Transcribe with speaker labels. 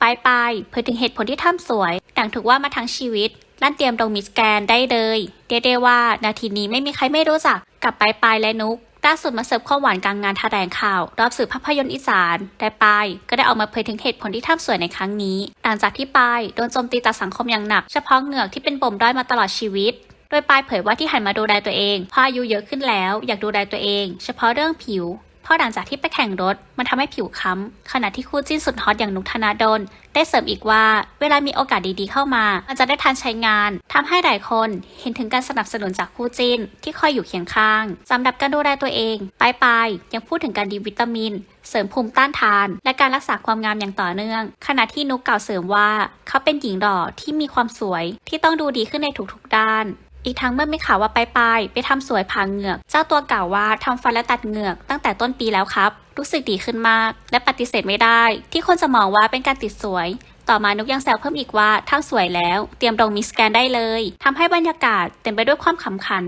Speaker 1: ปลายปลายเผยถึงเหตุผลที่ทำสวย ดังถูกว่ามาทั้งชีวิตลั่นเตรียมลงมิสแกรนได้เลยเรียกได้ว่านาทีนี้ไม่มีใครไม่รู้จักกับปลายปลายและนุกล่าสุดมาเสิร์ฟความหวานกลางงานแถลงข่าว รอบสื่อภาพยนตร์อีสานแต่ปายก็ได้ออกมาเผยถึงเหตุผลที่ทำสวยในครั้งนี้หลังจากที่ปายโดนโจมตีจากสังคมอย่างหนัก เฉพาะเหงือกที่เป็นปมด้อยมาตลอดชีวิต โดยปายเผยว่าที่หันมาดูแลตัวเองเพราะอายุเยอะขึ้นแล้ว อยากดูแลตัวเอง เฉพาะเรื่องผิว ราะหลังจากที่ไปแข่งรถมันทำให้ผิวค้ำขณะที่คู่จิ้นสุดฮอตอย่างนุกธนาดลได้เสริมอีกว่า เวลามีโอกาสดีๆเข้ามา มันจะได้ทันใช้งานทำให้หลายคนเห็นถึงการสนับสนุนจากคู่จิ้น ที่คอยอยู่เคียงข้างสำหรับการดูแลตัวเองปลายปายยังพูดถึงการดีวิตามิน เสริมภูมิต้านทาน และการรักษาความงามอย่างต่อเนื่อง ขณะที่นุกกล่าวเสริมว่า เขาเป็นหญิงหล่อที่มีความสวยที่ต้องดูดีขึ้นในทุกๆด้าน อีกทั้งเมื่อมีข่าวว่าปลายปายไปทำสวยผ่าเหงือก เจ้าตัวกล่าวว่าทำฟันและตัดเหงือกตั้งแต่ต้นปีแล้วครับ รู้สึกดีขึ้นมาก และปฏิเสธไม่ได้ ที่คนจะมองว่าเป็นการติดสวย ต่อมานุกยังแซวเพิ่มอีกว่าถ้าสวยแล้ว เตรียมลงมิสแกนได้เลยทำให้บรรยากาศเต็มไปด้วยความขำขัน